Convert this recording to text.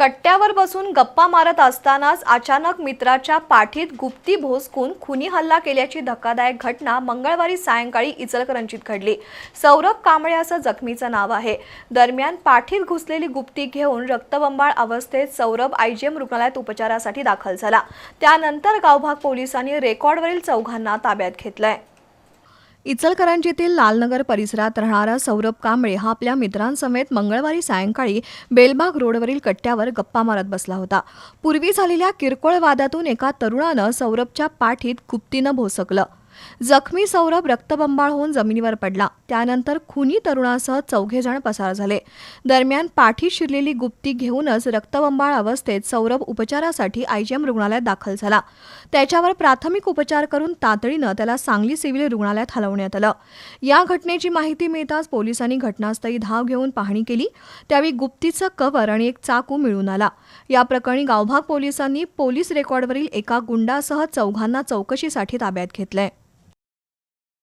कट्ट्यावर बसून गप्पा मारत असतानाच अचानक मित्राच्या पाठीत गुप्ती भोसकून खुनी हल्ला केल्याची धक्कादायक घटना मंगळवारी सायंकाळी इचलकरंजीत घडली. सौरभ कांबळे असं जखमीचं नाव आहे. दरम्यान पाठीत घुसलेली गुप्ती घेऊन रक्तबंबाळ अवस्थेत सौरभ आयजीएम रुग्णालयात उपचारासाठी दाखल झाला. त्यानंतर गावभाग पोलिसांनी रेकॉर्डवरील चौघांना ताब्यात घेतलंय. इचलकरंजीतील लालनगर परिसरात राहणारा सौरभ कांबळे हा आपल्या मित्रांसमेत मंगळवारी सायंकाळी बेलबाग रोडवरील कट्ट्यावर गप्पा मारत बसला होता. पूर्वी झालेल्या किरकोळ वादातून एका तरुणानं सौरभच्या पाठीत गुप्तीनं भोसकलं. जखमी सौरभ रक्तबंबाळ होऊन जमिनीवर पडला. त्यानंतर खुनी तरुणासह चौघे जण पसार झाले. दरम्यान पाठी शिरलेली गुप्ती घेऊनच रक्तबंबाळ अवस्थेत सौरभ उपचारासाठी आयजीएम रुग्णालयात दाखल झाला. त्याच्यावर प्राथमिक उपचार करून तातडीनं त्याला सांगली सिव्हिल रुग्णालयात हलवण्यात आलं. या घटनेची माहिती मिळताच पोलिसांनी घटनास्थळी धाव घेऊन पाहणी केली. त्यावेळी गुप्तीचं कवर आणि एक चाकू मिळून आला. या प्रकरणी गावभाग पोलिसांनी पोलीस रेकॉर्डवरील एका गुंडासह चौघांना चौकशीसाठी ताब्यात घेतलंय.